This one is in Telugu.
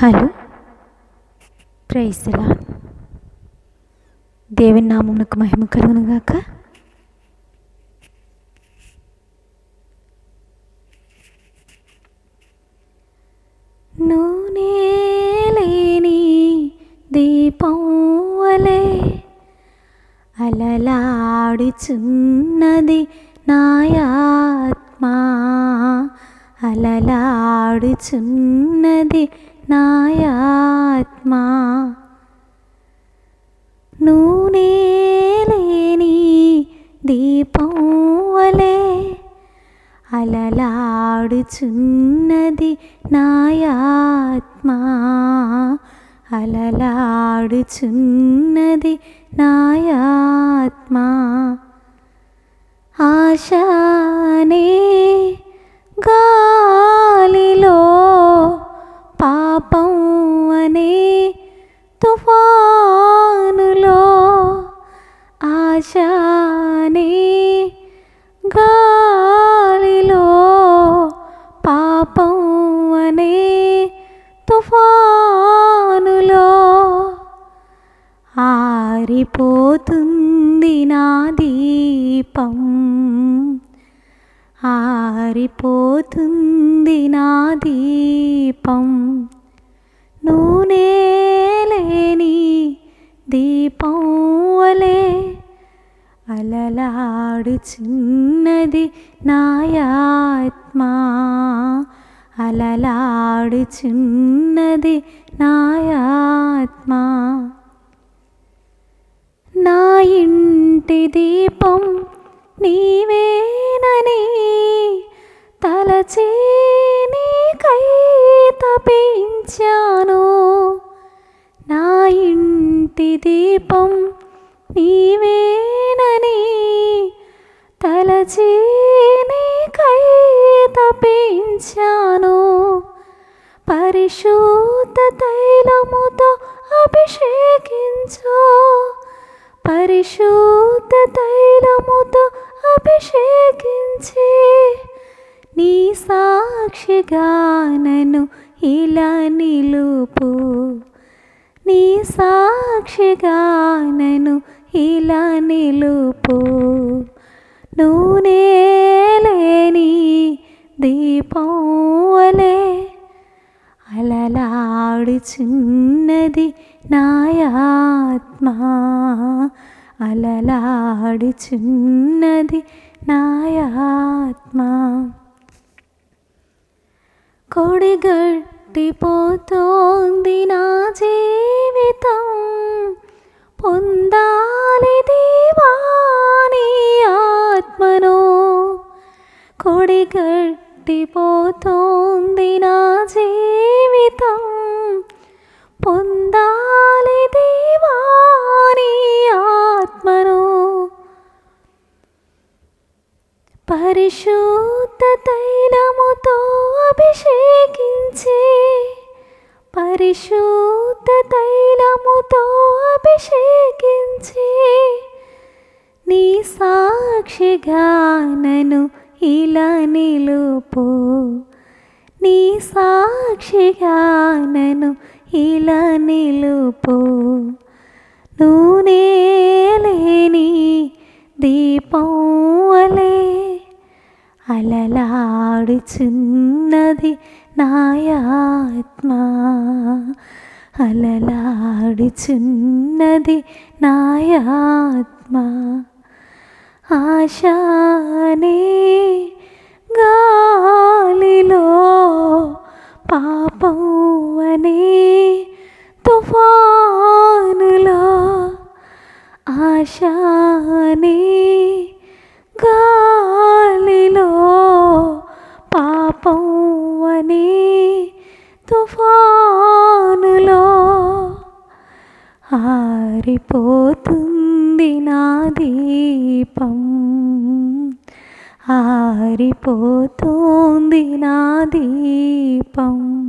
హలో. ప్రైసలా దేవుని నామమునకు మహిమ కలుగునుగాక నూనె లేని దీపం వలె అలలాడుచున్నది నాయాత్మా. అలలాడుచున్నది నాయాత్మా. నూనె లేని దీపం వలె అలలాడుచున్నది నాయాత్మా. అలలాడుచున్నది నాయాత్మా. ఆశా తుఫానులో ఆశానే గాలిలో పాపం అనే తుఫానులో ఆరిపోతుంది నా దీపం. ఆరిపోతుంది నా దీపం. నూనే దీపం వలె అలలాడుచున్నది నాయాత్మా. అలలాడుచున్నది నాయాత్మా. నా ఇంటి దీపం నీవేనని తలచే నీకై తపించాను నా ఇంటి దీపం నీవేనని తలచి నీకై తపించాను పరిశుద్ధ తైలముతో అభిషేకించు. పరిశుద్ధ తైలముతో అభిషేకించి. నీ సాక్షిగా నన్ను ఇలా నిలుపు సాక్షిగా నన్ను ఇలా నిలుపు. నూనెలేని లేని దీపం వలె అలలాడుచున్నది నాయాత్మా. అలలాడుచున్నది నాయాత్మా. కొడిగట్టిపోతోంది నా జీవితం. పొందాలి దేవాని ఆత్మను. కొడి కొడిగట్టిపోతోంది నా జీవితం. పొందాలి దేవాని ఆత్మను. పరిశుద్ధ తైలముతో అభిషేకించే పరిశుద్ధ తైలముతో అభిషేకించి నీ సాక్షిగా నను ఇలా నిలుపు. నీ సాక్షిగా నను ఇలా నిలుపు. నూనె లేని దీపం వలె అలలాడుచున్నది నాయాత్మా అలలాడుచున్నది నాయాత్మా. ఆశానే గాలిలో పాపం అనే తుఫానులో ఆశానే గా తుఫానులో ఆరిపోతుంది నా దీపం. ఆరిపోతుంది నా దీపం.